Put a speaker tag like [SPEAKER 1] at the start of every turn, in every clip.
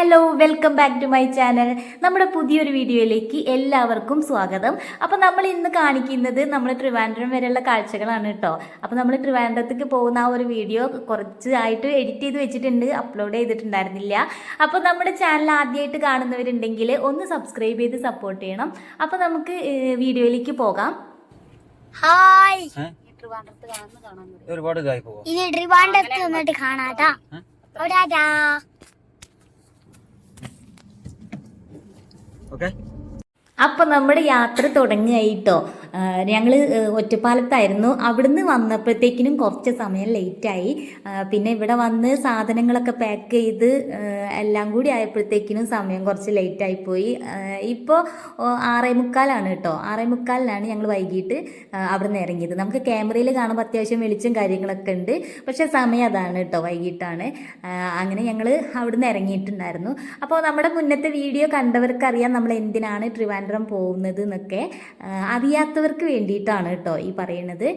[SPEAKER 1] Hello welcome back to my channel നമ്മുടെ പുതിയൊരു വീഡിയോയിലേക്ക് എല്ലാവർക്കും സ്വാഗതം. അപ്പോൾ നമ്മൾ ഇന്ന് കാണിക്കുന്നത് നമ്മൾ ട്രിവാൻഡ്രം വരെയുള്ള കാഴ്ചകളാണ് കേട്ടോ. അപ്പോൾ നമ്മൾ ട്രിവാൻഡ്രത്തേക്ക് പോകുന്ന ആ ഒരു വീഡിയോ കുറച്ച് ആയിട്ട് എഡിറ്റ് ചെയ്ത് വെച്ചിട്ടുണ്ട്. അപ്ലോഡ് ചെയ്തിട്ടുണ്ടായിരുന്നില്ല. അപ്പോൾ നമ്മുടെ ചാനൽ ആദ്യമായിട്ട് കാണുന്നവരുണ്ടെങ്കിൽ ഒന്ന് സബ്സ്ക്രൈബ് ചെയ്ത് സപ്പോർട്ട് ചെയ്യണം. അപ്പോൾ നമുക്ക് വീഡിയോയിലേക്ക് പോകാം.
[SPEAKER 2] ഹായ്?
[SPEAKER 3] ഒരുപാട്
[SPEAKER 2] ഇനി ട്രിവാൻഡ്രത്ത് വന്നിട്ട് കാണാട്ടാ
[SPEAKER 3] ഓക്കെ
[SPEAKER 1] അപ്പം നമ്മുടെ യാത്ര തുടങ്ങിയായിട്ടോ? ഞങ്ങൾ ഒറ്റപ്പാലത്തായിരുന്നു. അവിടുന്ന് വന്നപ്പോഴത്തേക്കിനും കുറച്ച് സമയം ലേറ്റായി. പിന്നെ ഇവിടെ വന്ന് സാധനങ്ങളൊക്കെ പാക്ക് ചെയ്ത് എല്ലാം കൂടി ആയപ്പോഴത്തേക്കിനും സമയം കുറച്ച് ലേറ്റായി പോയി. ഇപ്പോൾ ആറേ മുക്കാലാണ് കേട്ടോ. ആറേ മുക്കാലിനാണ് ഞങ്ങൾ വൈകിട്ട് അവിടെ അവിടുന്ന് ഇറങ്ങിയത്. നമുക്ക് ക്യാമറയിൽ കാണുമ്പോൾ അത്യാവശ്യം വെളിച്ചം കാര്യങ്ങളൊക്കെ ഉണ്ട്. പക്ഷേ സമയം അതാണ് കേട്ടോ വൈകിട്ടാണ്. അങ്ങനെ ഞങ്ങൾ അവിടുന്ന് ഇറങ്ങിയിട്ടുണ്ടായിരുന്നു. അപ്പോൾ നമ്മുടെ മുന്നത്തെ വീഡിയോ കണ്ടവർക്കറിയാം നമ്മൾ എന്തിനാണ് ട്രിവാൻഡ്രം പോകുന്നത് എന്നൊക്കെ. ആ, അറിയാത്തവർക്ക് വേണ്ടിയിട്ടാണ് കേട്ടോ ഈ പറയുന്നത്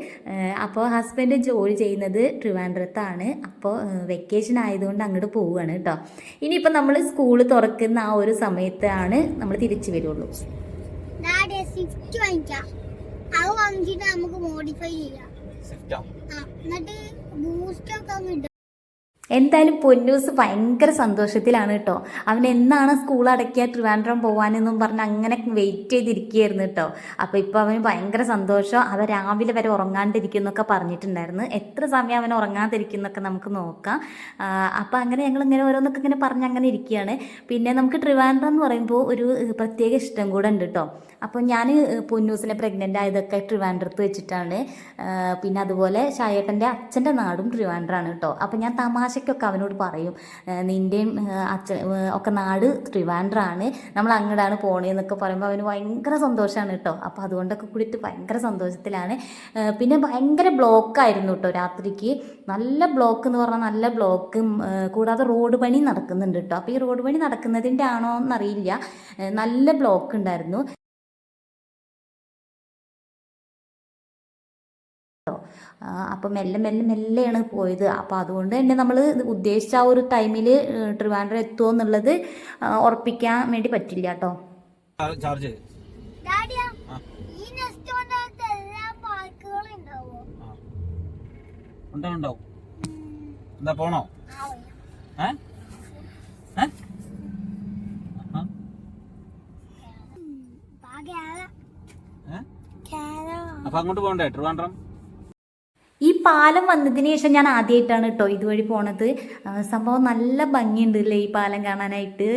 [SPEAKER 1] അപ്പോൾ ഹസ്ബൻഡ് ജോലി ചെയ്യുന്നത് ട്രിവാൻഡ്രത്താണ്. അപ്പോൾ വെക്കേഷൻ ആയതുകൊണ്ട് അങ്ങോട്ട് പോവുകയാണ് കേട്ടോ. ഇനിയിപ്പോൾ നമ്മൾ സ്കൂൾ തുറക്കുന്ന ആ ഒരു സമയത്താണ് നമ്മൾ തിരിച്ചു വരുള്ളൂ.
[SPEAKER 2] നമുക്ക് മോഡിഫൈ ചെയ്യാം. എന്നിട്ട് ബൂസ്റ്റ് ഒക്കെ അങ്ങ് ഇടാം.
[SPEAKER 1] എന്തായാലും പൊന്നൂസ് ഭയങ്കര സന്തോഷത്തിലാണ് കേട്ടോ അവൻ എന്നാണ് സ്കൂൾ അടക്കിയ ട്രിവാൻഡ്രം പോകാനെന്നും പറഞ്ഞ് അങ്ങനെ വെയിറ്റ് ചെയ്തിരിക്കുകയായിരുന്നു കേട്ടോ അപ്പോൾ ഇപ്പോൾ അവന് ഭയങ്കര സന്തോഷം. അവൻ രാവിലെ വരെ ഉറങ്ങാണ്ടിരിക്കുന്നൊക്കെ പറഞ്ഞിട്ടുണ്ടായിരുന്നു. എത്ര സമയം അവൻ ഉറങ്ങാതിരിക്കുന്നൊക്കെ നമുക്ക് നോക്കാം. അപ്പോൾ അങ്ങനെ ഞങ്ങൾ ഇങ്ങനെ ഓരോന്നൊക്കെ ഇങ്ങനെ പറഞ്ഞ് അങ്ങനെ ഇരിക്കുകയാണ്. പിന്നെ നമുക്ക് ട്രിവാൻഡ്രം എന്ന് പറയുമ്പോൾ ഒരു പ്രത്യേക ഇഷ്ടം കൂടെ ഉണ്ട് കേട്ടോ അപ്പോൾ ഞാൻ പൊന്നൂസിനെ പ്രഗ്നന്റ് ആയതൊക്കെ ട്രിവാൻഡ്രത്ത് വെച്ചിട്ടാണ്. പിന്നെ അതുപോലെ ഷായേട്ടന്റെ അച്ഛന്റെ നാടും ട്രിവാൻഡ്രാണ് കേട്ടോ അപ്പോൾ ഞാൻ തമാശയ്ക്കൊക്കെ അവനോട് പറയും നിന്റെയും അച്ഛൻ ഒക്കെ നാട് ട്രിവാൻഡ്രാണ് നമ്മൾ അങ്ങോട്ടാണ് പോണേന്നൊക്കെ പറയുമ്പോൾ അവന് ഭയങ്കര സന്തോഷമാണ് കേട്ടോ അപ്പോൾ അതുകൊണ്ടൊക്കെ കൂടിയിട്ട് ഭയങ്കര സന്തോഷത്തിലാണ്. പിന്നെ ഭയങ്കര ബ്ലോക്കായിരുന്നു കേട്ടോ രാത്രിക്ക്. നല്ല ബ്ലോക്ക് എന്ന് പറഞ്ഞാൽ നല്ല ബ്ലോക്ക് കൂടാതെ റോഡ് പണി നടക്കുന്നുണ്ട് കേട്ടോ അപ്പോൾ ഈ റോഡ് പണി നടക്കുന്നതിന്റെ ആണോ എന്നറിയില്ല. നല്ല ബ്ലോക്ക് ഉണ്ടായിരുന്നു. ആ, അപ്പം മെല്ലെ മെല്ലെ മെല്ലെയാണ് പോയത്. അപ്പോൾ അതുകൊണ്ട് തന്നെ നമ്മൾ ഉദ്ദേശിച്ച ആ ഒരു ടൈമിൽ ട്രിവാൻഡ്രം എത്തുമോ എന്നുള്ളത് ഉറപ്പിക്കാൻ വേണ്ടി പറ്റില്ല കേട്ടോ.
[SPEAKER 3] ചാർജ്.
[SPEAKER 2] ഉണ്ടാവോ?
[SPEAKER 3] എന്താ പോണോ. ഏ? ഏ? അപ്പൊ അങ്ങോട്ട് പോകണ്ടേ ട്രിവാൻഡ്രം?
[SPEAKER 1] പാലം വന്നതിന് ശേഷം ഞാൻ ആദ്യമായിട്ടാണ് കേട്ടോ ഇതുവഴി പോണത്. സംഭവം നല്ല ഭംഗിയുണ്ട് അല്ലേ ഈ പാലം കാണാനായിട്ട്?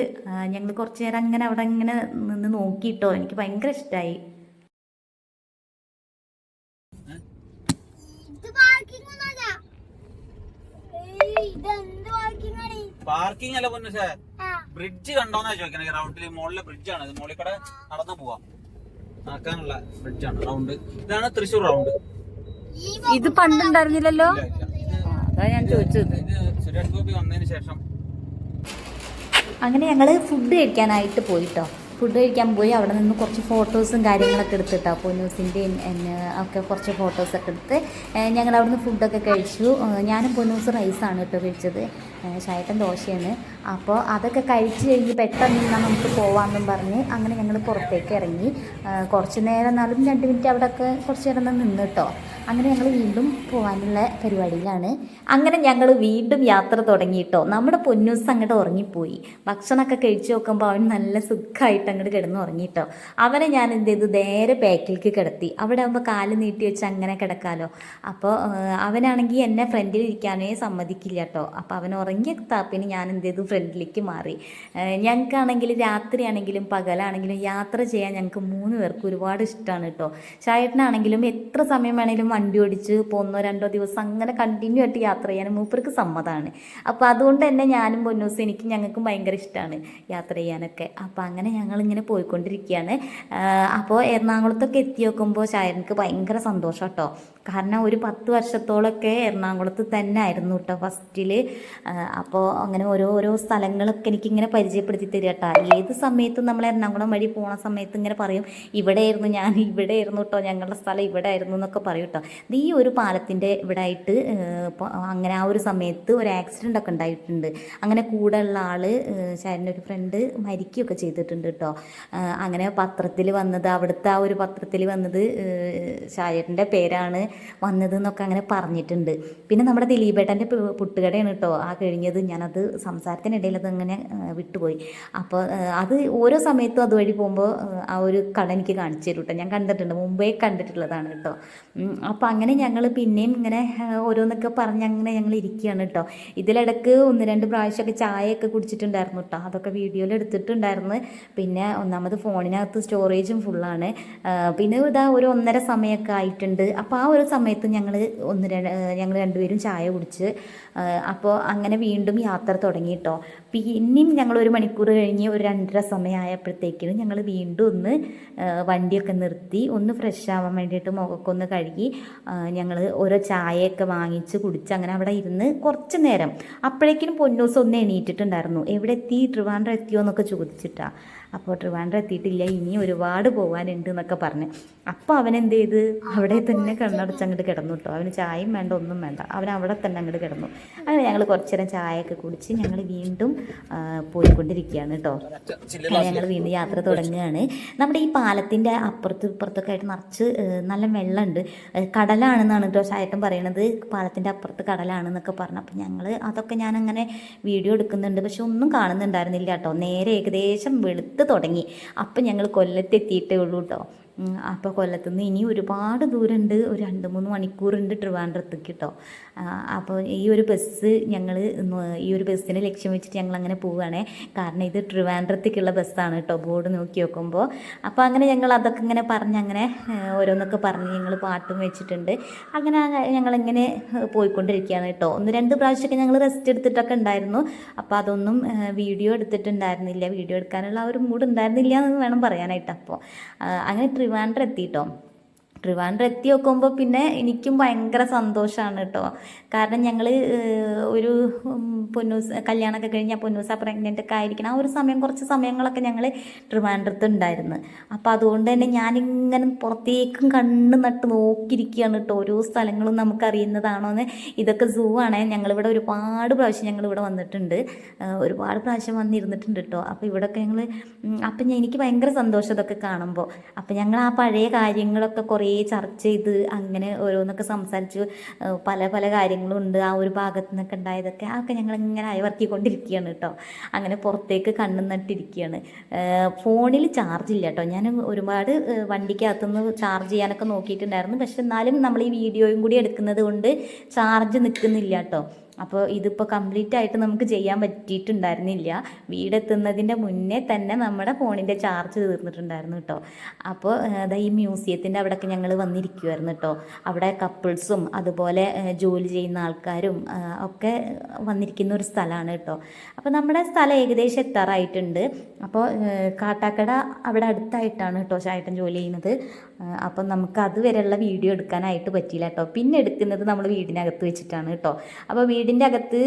[SPEAKER 1] ഞങ്ങൾ കുറച്ച് നേരം അങ്ങനെ അവിടെ ഇങ്ങനെ നിന്ന് നോക്കിയിട്ടോ എനിക്ക് ഭയങ്കര ഇഷ്ടമായി
[SPEAKER 2] ഇത് പാർക്കിംഗ്
[SPEAKER 3] അല്ല പൊന്നു
[SPEAKER 2] ആ.
[SPEAKER 3] ബ്രിഡ്ജ് കണ്ടോന്നാ ചോദിക്കണേ. റൗണ്ടിൽ മുകളിലെ ബ്രിഡ്ജ് ആണ്. മുകളിൽ കൂടെ നടന്നു പോവാം. നടക്കാനുള്ള ആണ്. റൗണ്ട് ഇതാണ് തൃശ്ശൂർ റൗണ്ട്
[SPEAKER 1] ഇത് പണ്ടുണ്ടായിരുന്നില്ലല്ലോ? അതാ ഞാൻ ചോദിച്ചത്.
[SPEAKER 3] സുരേഷ് ഗോപി വന്നതിന് ശേഷം.
[SPEAKER 1] അങ്ങനെ ഞങ്ങൾ ഫുഡ് കഴിക്കാനായിട്ട് പോയിട്ടോ. ഫുഡ് കഴിക്കാൻ പോയി. അവിടെ നിന്ന് കുറച്ച് ഫോട്ടോസും കാര്യങ്ങളൊക്കെ എടുത്തിട്ടോ. പൊന്നൂസിന്റെയും എന്നെ ഒക്കെ കുറച്ച് ഫോട്ടോസൊക്കെ എടുത്ത് ഞങ്ങൾ അവിടെ നിന്ന് ഫുഡൊക്കെ കഴിച്ചു. ഞാനും പൊന്നൂസ് റൈസാണ് കേട്ടോ കഴിച്ചത്. ചായട്ടൻ ദോശയാണ്. അപ്പോൾ അതൊക്കെ കഴിച്ച് കഴിഞ്ഞ് പെട്ടെന്ന് എന്നാൽ നമുക്ക് പോവാമെന്നും പറഞ്ഞ് അങ്ങനെ ഞങ്ങൾ പുറത്തേക്ക് ഇറങ്ങി. കുറച്ച് നേരം എന്നാലും രണ്ട് മിനിറ്റ് അവിടെയൊക്കെ കുറച്ച് നേരം നിന്ന് കേട്ടോ അങ്ങനെ ഞങ്ങൾ വീണ്ടും പോകാനുള്ള പരിപാടിയിലാണ്. അങ്ങനെ ഞങ്ങൾ വീണ്ടും യാത്ര തുടങ്ങിയിട്ടോ. നമ്മുടെ പൊന്നൂസ് അങ്ങോട്ട് ഉറങ്ങിപ്പോയി. ഭക്ഷണമൊക്കെ കഴിച്ചു നോക്കുമ്പോൾ അവൻ നല്ല സുഖമായിട്ട് അങ്ങോട്ട് കിടന്ന് ഉറങ്ങിയിട്ടോ. അവനെ ഞാൻ എന്ത് ചെയ്തു? നേരെ ബാക്കിലേക്ക് കിടത്തി. അവിടെ ആകുമ്പോൾ കാൽ നീട്ടി വെച്ച് അങ്ങനെ കിടക്കാമല്ലോ അപ്പോൾ അവനാണെങ്കിൽ എന്നെ ഫ്രണ്ടിൽ ഇരിക്കാനേ സമ്മതിക്കില്ല കേട്ടോ അപ്പോൾ അവൻ ഉറങ്ങിയ താപ്പിന് ഞാൻ എന്ത് ചെയ്തു? ഫ്രണ്ടിലേക്ക് മാറി. ഞങ്ങൾക്കാണെങ്കിൽ രാത്രിയാണെങ്കിലും പകലാണെങ്കിലും യാത്ര ചെയ്യാൻ ഞങ്ങൾക്ക് മൂന്ന് പേർക്ക് ഒരുപാട് ഇഷ്ടമാണ് കേട്ടോ ചായട്ടനാണെങ്കിലും എത്ര സമയം വേണമെങ്കിലും വണ്ടി ഓടിച്ച് പോന്നോ രണ്ടോ ദിവസം അങ്ങനെ കണ്ടിന്യൂ ആയിട്ട് യാത്ര ചെയ്യാൻ മൂപ്പർക്ക് സമ്മതമാണ് അപ്പോൾ അതുകൊണ്ട് തന്നെ ഞാനും പൊന്നൂസും എനിക്ക് ഞങ്ങൾക്കും ഭയങ്കര ഇഷ്ടമാണ് യാത്ര ചെയ്യാനൊക്കെ. അപ്പോൾ അങ്ങനെ ഞങ്ങളിങ്ങനെ പോയിക്കൊണ്ടിരിക്കുകയാണ്. അപ്പോൾ എറണാകുളത്തൊക്കെ എത്തി നോക്കുമ്പോൾ ചായനക്ക് ഭയങ്കര സന്തോഷം കേട്ടോ കാരണം ഒരു പത്ത് വർഷത്തോളമൊക്കെ എറണാകുളത്ത് തന്നെ ആയിരുന്നു കേട്ടോ ഫസ്റ്റിൽ അപ്പോൾ അങ്ങനെ ഓരോ ഓരോ സ്ഥലങ്ങളൊക്കെ എനിക്കിങ്ങനെ പരിചയപ്പെടുത്തി തരിക കേട്ടോ ഏത് സമയത്തും നമ്മൾ എറണാകുളം വഴി പോണ സമയത്ത് ഇങ്ങനെ പറയും ഇവിടെയായിരുന്നു ഞാൻ ഇവിടെയായിരുന്നു കേട്ടോ ഞങ്ങളുടെ സ്ഥലം ഇവിടെ ആയിരുന്നു എന്നൊക്കെ പറയും കേട്ടോ ഈ ഒരു പാലത്തിന്റെ ഇവിടെ ആയിട്ട് അങ്ങനെ ആ ഒരു സമയത്ത് ഒരു ആക്സിഡന്റ് ഒക്കെ ഉണ്ടായിട്ടുണ്ട്. അങ്ങനെ കൂടെ ഉള്ള ആൾ ശാരന്റെ ഒരു ഫ്രണ്ട് മരിക്കുകയൊക്കെ ചെയ്തിട്ടുണ്ട് കേട്ടോ അങ്ങനെ പത്രത്തിൽ വന്നത് അവിടുത്തെ ആ ഒരു പത്രത്തിൽ വന്നത് ഷായറിന്റെ പേരാണ് വന്നത് എന്നൊക്കെ അങ്ങനെ പറഞ്ഞിട്ടുണ്ട്. പിന്നെ നമ്മുടെ ദിലീപേട്ടന്റെ പുട്ടുകടയാണ് കേട്ടോ ആ കഴിഞ്ഞത് ഞാനത് സംസാരത്തിനിടയിൽ അത് അങ്ങനെ ഏഹ്, വിട്ടുപോയി. അപ്പോൾ അത് ഓരോ സമയത്തും അതുവഴി പോകുമ്പോൾ ആ ഒരു കട എനിക്ക് കാണിച്ചു തരും കേട്ടോ ഞാൻ കണ്ടിട്ടുണ്ട് മുമ്പേ കണ്ടിട്ടുള്ളതാണ് കേട്ടോ അപ്പോൾ അങ്ങനെ ഞങ്ങൾ പിന്നെയും ഇങ്ങനെ ഓരോന്നൊക്കെ പറഞ്ഞ് അങ്ങനെ ഞങ്ങൾ ഇരിക്കുകയാണ് കേട്ടോ ഇതിലിടക്ക് ഒന്ന് രണ്ട് പ്രാവശ്യമൊക്കെ ചായയൊക്കെ കുടിച്ചിട്ടുണ്ടായിരുന്നു കേട്ടോ അതൊക്കെ വീഡിയോയിൽ എടുത്തിട്ടുണ്ടായിരുന്നു. പിന്നെ ഒന്നാമത് ഫോണിനകത്ത് സ്റ്റോറേജും ഫുള്ളാണ്. പിന്നെ ഇതാ ഒരു ഒന്നര സമയമൊക്കെ ആയിട്ടുണ്ട്. അപ്പോൾ ആ ഒരു സമയത്ത് ഞങ്ങൾ ഒന്ന് രണ്ട് ഞങ്ങൾ രണ്ടുപേരും ചായ കുടിച്ച് അപ്പോൾ അങ്ങനെ വീണ്ടും യാത്ര തുടങ്ങി കേട്ടോ പിന്നെയും ഞങ്ങൾ ഒരു മണിക്കൂർ കഴിഞ്ഞ് ഒരു രണ്ടര സമയമായപ്പോഴത്തേക്കിനും ഞങ്ങൾ വീണ്ടും ഒന്ന് വണ്ടിയൊക്കെ നിർത്തി ഒന്ന് ഫ്രഷ് ആവാൻ വേണ്ടിയിട്ട് മുഖമൊക്കെ ഒന്ന് കഴുകി ഞങ്ങൾ ഓരോ ചായയൊക്കെ വാങ്ങിച്ച് കുടിച്ച് അങ്ങനെ അവിടെ ഇരുന്ന് കുറച്ച് നേരം. അപ്പോഴേക്കിനും പൊന്നൂസ് ഒന്ന് എണീറ്റിട്ടുണ്ടായിരുന്നു. എവിടെ എത്തി ട്രിവാൻഡ്രം എത്തിയോ? എന്നൊക്കെ ചോദിച്ചിട്ടാ. അപ്പോൾ ട്രിവാൻഡ്രം എത്തിയിട്ടില്ല ഇനി ഒരുപാട് പോകാനുണ്ട് എന്നൊക്കെ പറഞ്ഞ്. അപ്പോൾ അവൻ എന്ത് ചെയ്ത് അവിടെ തന്നെ കണ്ണടച്ച് അങ്ങോട്ട് കിടന്നു കേട്ടോ അവന് ചായയും വേണ്ട ഒന്നും വേണ്ട. അവൻ അവിടെ തന്നെ അങ്ങോട്ട് കിടന്നു. അങ്ങനെ ഞങ്ങൾ കുറച്ച് നേരം ചായയൊക്കെ കുടിച്ച് ഞങ്ങൾ വീണ്ടും പോയിക്കൊണ്ടിരിക്കുകയാണ് കേട്ടോ. ഞങ്ങൾ വീണ്ടും യാത്ര തുടങ്ങുകയാണ്. നമ്മുടെ ഈ പാലത്തിന്റെ അപ്പുറത്ത് ഇപ്പുറത്തൊക്കെ ആയിട്ട് നിറച്ച് നല്ല വെള്ളമുണ്ട്. കടലാണെന്നാണ് കേട്ടോ ചായട്ടം പറയണത്. പാലത്തിന്റെ അപ്പുറത്ത് കടലാണെന്നൊക്കെ പറഞ്ഞു. അപ്പോൾ ഞങ്ങൾ അതൊക്കെ ഞാനങ്ങനെ വീഡിയോ എടുക്കുന്നുണ്ട്. പക്ഷെ ഒന്നും കാണുന്നുണ്ടായിരുന്നില്ല കേട്ടോ. നേരെ ഏകദേശം വെളുത്ത് തുടങ്ങി. അപ്പം ഞങ്ങൾ കൊല്ലത്തെത്തിയിട്ടേ ഉള്ളൂ കേട്ടോ അപ്പോൾ കൊല്ലത്തു നിന്ന് ഇനി ഒരുപാട് ദൂരമുണ്ട് ഒരു രണ്ട് മൂന്ന് മണിക്കൂറുണ്ട് ട്രിവാൻഡ്രത്തേക്ക് കേട്ടോ അപ്പോൾ ഈ ഒരു ബസ് ഞങ്ങൾ ഈ ഒരു ബസ്സിനെ ലക്ഷ്യം വെച്ചിട്ട് ഞങ്ങൾ അങ്ങനെ പോവുകയാണേ കാരണം ഇത് ട്രിവാൻഡ്രത്തേക്കുള്ള ബസ്സാണ് കേട്ടോ ബോർഡ് നോക്കി നോക്കുമ്പോൾ അപ്പോൾ അങ്ങനെ ഞങ്ങൾ അതൊക്കെ ഇങ്ങനെ പറഞ്ഞ് അങ്ങനെ ഓരോന്നൊക്കെ പറഞ്ഞ് ഞങ്ങൾ പാട്ടും വെച്ചിട്ടുണ്ട്. അങ്ങനെ ഞങ്ങളിങ്ങനെ പോയിക്കൊണ്ടിരിക്കുകയാണ് കേട്ടോ ഒന്ന് രണ്ട് പ്രാവശ്യമൊക്കെ ഞങ്ങൾ റെസ്റ്റ് എടുത്തിട്ടൊക്കെ ഉണ്ടായിരുന്നു. അപ്പോൾ അതൊന്നും വീഡിയോ എടുത്തിട്ടുണ്ടായിരുന്നില്ല. വീഡിയോ എടുക്കാനുള്ള ആ ഒരു മൂഡ് ഉണ്ടായിരുന്നില്ല എന്ന് വേണം പറയാനായിട്ട് അപ്പോൾ അങ്ങനെ ട്രിവാൻഡ്രം എത്തിയിട്ടോ ട്രിവാൻഡ്രം എത്തി നോക്കുമ്പോൾ പിന്നെ എനിക്കും ഭയങ്കര സന്തോഷമാണ് കേട്ടോ കാരണം ഞങ്ങൾ ഒരു പൊന്നൂസ് കല്യാണമൊക്കെ കഴിഞ്ഞാൽ പൊന്നൂസ പ്രഗ്നന്റ് ഒക്കെ ആയിരിക്കണം ആ ഒരു സമയം കുറച്ച് സമയങ്ങളൊക്കെ ഞങ്ങൾ ട്രിവാൻഡ്രത്ത് ഉണ്ടായിരുന്നു. അപ്പോൾ അതുകൊണ്ട് തന്നെ ഞാനിങ്ങനെ പുറത്തേക്കും കണ്ണ് നട്ട് നോക്കിയിരിക്കുകയാണ് കേട്ടോ ഓരോ സ്ഥലങ്ങളും നമുക്കറിയുന്നതാണോ എന്ന് ഇതൊക്കെ സൂ ആണ്. ഞങ്ങളിവിടെ ഒരുപാട് പ്രാവശ്യം ഞങ്ങളിവിടെ വന്നിട്ടുണ്ട്. ഒരുപാട് പ്രാവശ്യം വന്നിരുന്നിട്ടുണ്ട് കേട്ടോ അപ്പോൾ ഇവിടെയൊക്കെ ഞങ്ങൾ അപ്പം എനിക്ക് ഭയങ്കര സന്തോഷം ഇതൊക്കെ കാണുമ്പോൾ അപ്പം ഞങ്ങൾ ആ പഴയ കാര്യങ്ങളൊക്കെ കുറേ ചർച്ച ചെയ്ത് അങ്ങനെ ഓരോന്നൊക്കെ സംസാരിച്ച് പല പല കാര്യങ്ങളും ഉണ്ട് ആ ഒരു ഭാഗത്തു നിന്നൊക്കെ ഉണ്ടായതൊക്കെ അതൊക്കെ ഞങ്ങൾ ഇങ്ങനെ അയവർത്തിക്കൊണ്ടിരിക്കുകയാണ് കേട്ടോ. അങ്ങനെ പുറത്തേക്ക് കണ്ണു നട്ടിരിക്കുകയാണ്. ഫോണിൽ ചാർജ് ഇല്ല കേട്ടോ. ഞാൻ ഒരുപാട് വണ്ടിക്കകത്തുനിന്ന് ചാർജ് ചെയ്യാനൊക്കെ നോക്കിയിട്ടുണ്ടായിരുന്നു. പക്ഷെ എന്നാലും നമ്മൾ ഈ വീഡിയോയും കൂടി എടുക്കുന്നത് കൊണ്ട് ചാർജ് നിൽക്കുന്നില്ല കേട്ടോ. അപ്പോൾ ഇതിപ്പോൾ കംപ്ലീറ്റ് ആയിട്ട് നമുക്ക് ചെയ്യാൻ പറ്റിയിട്ടുണ്ടായിരുന്നില്ല. വീടെത്തുന്നതിന്റെ മുന്നേ തന്നെ നമ്മുടെ ഫോണിന്റെ ചാർജ് തീർന്നിട്ടുണ്ടായിരുന്നു കേട്ടോ അപ്പോൾ അതാ ഈ മ്യൂസിയത്തിന്റെ അവിടെയൊക്കെ ഞങ്ങൾ വന്നിരിക്കുമായിരുന്നു കേട്ടോ അവിടെ കപ്പിൾസും അതുപോലെ ജോലി ചെയ്യുന്ന ആൾക്കാരും ഒക്കെ വന്നിരിക്കുന്ന ഒരു സ്ഥലമാണ് കേട്ടോ അപ്പോൾ നമ്മുടെ സ്ഥലം ഏകദേശം എത്താറായിട്ടുണ്ട്. അപ്പോൾ കാട്ടാക്കട അവിടെ അടുത്തായിട്ടാണ് കേട്ടോ ചേട്ടൻ ജോലി ചെയ്യുന്നത്. അപ്പം നമുക്ക് അതുവരെയുള്ള വീഡിയോ എടുക്കാനായിട്ട് പറ്റിയില്ല കേട്ടോ. പിന്നെ എടുക്കുന്നത് നമ്മൾ വീടിനകത്ത് വെച്ചിട്ടാണ് കേട്ടോ. അപ്പോൾ വീടിന്റെ അകത്ത്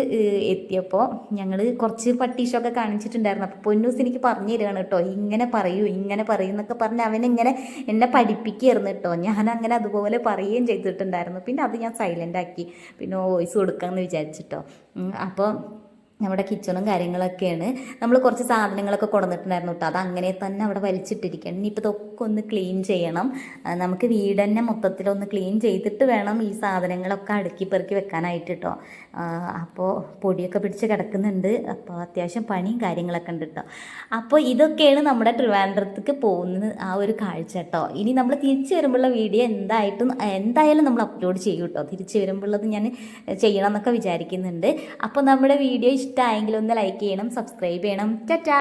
[SPEAKER 1] എത്തിയപ്പോൾ ഞങ്ങൾ കുറച്ച് പട്ടീഷൊക്കെ കാണിച്ചിട്ടുണ്ടായിരുന്നു. അപ്പോൾ പൊന്നൂസ് എനിക്ക് പറഞ്ഞു തരികയാണ് കേട്ടോ. ഇങ്ങനെ പറയൂ ഇങ്ങനെ പറയൂ എന്നൊക്കെ പറഞ്ഞ് അവനിങ്ങനെ എന്നെ പഠിപ്പിക്കുകയായിരുന്നു കേട്ടോ. ഞാൻ അങ്ങനെ അതുപോലെ പറയുകയും ചെയ്തിട്ടുണ്ടായിരുന്നു. പിന്നെ അത് ഞാൻ സൈലന്റ് ആക്കി. പിന്നെ വോയിസ് കൊടുക്കാമെന്ന് വിചാരിച്ചിട്ടോ. അപ്പോൾ നമ്മുടെ കിച്ചണും കാര്യങ്ങളൊക്കെയാണ്. നമ്മൾ കുറച്ച് സാധനങ്ങളൊക്കെ കൊടുന്നിട്ടുണ്ടായിരുന്നു കേട്ടോ അത് അങ്ങനെ തന്നെ അവിടെ വലിച്ചിട്ടിരിക്കണം ഇനിയിപ്പോൾ ഇതൊക്കെ ഒന്ന് ക്ലീൻ ചെയ്യണം. നമുക്ക് വീട് തന്നെ മൊത്തത്തിലൊന്ന് ക്ലീൻ ചെയ്തിട്ട് വേണം ഈ സാധനങ്ങളൊക്കെ അടുക്കി പെറുക്കി വെക്കാനായിട്ട് കേട്ടോ അപ്പോൾ പൊടിയൊക്കെ പിടിച്ച് കിടക്കുന്നുണ്ട്. അപ്പോൾ അത്യാവശ്യം പണിയും കാര്യങ്ങളൊക്കെ ഉണ്ട് കേട്ടോ അപ്പോൾ ഇതൊക്കെയാണ് നമ്മുടെ ട്രിവാൻഡ്രത്തേക്ക് പോകുന്ന ആ ഒരു കാഴ്ച കേട്ടോ ഇനി നമ്മൾ തിരിച്ചു വരുമ്പോഴുള്ള വീഡിയോ എന്തായിട്ടും എന്തായാലും നമ്മൾ അപ്ലോഡ് ചെയ്യും കേട്ടോ തിരിച്ചു വരുമ്പോഴുള്ളത് ഞാൻ ചെയ്യണം എന്നൊക്കെ വിചാരിക്കുന്നുണ്ട്. അപ്പോൾ നമ്മുടെ വീഡിയോ ഇഷ്ടമായെങ്കിൽ ഒന്ന് ലൈക്ക് ചെയ്യണം സബ്സ്ക്രൈബ് ചെയ്യണം. ടാറ്റാ.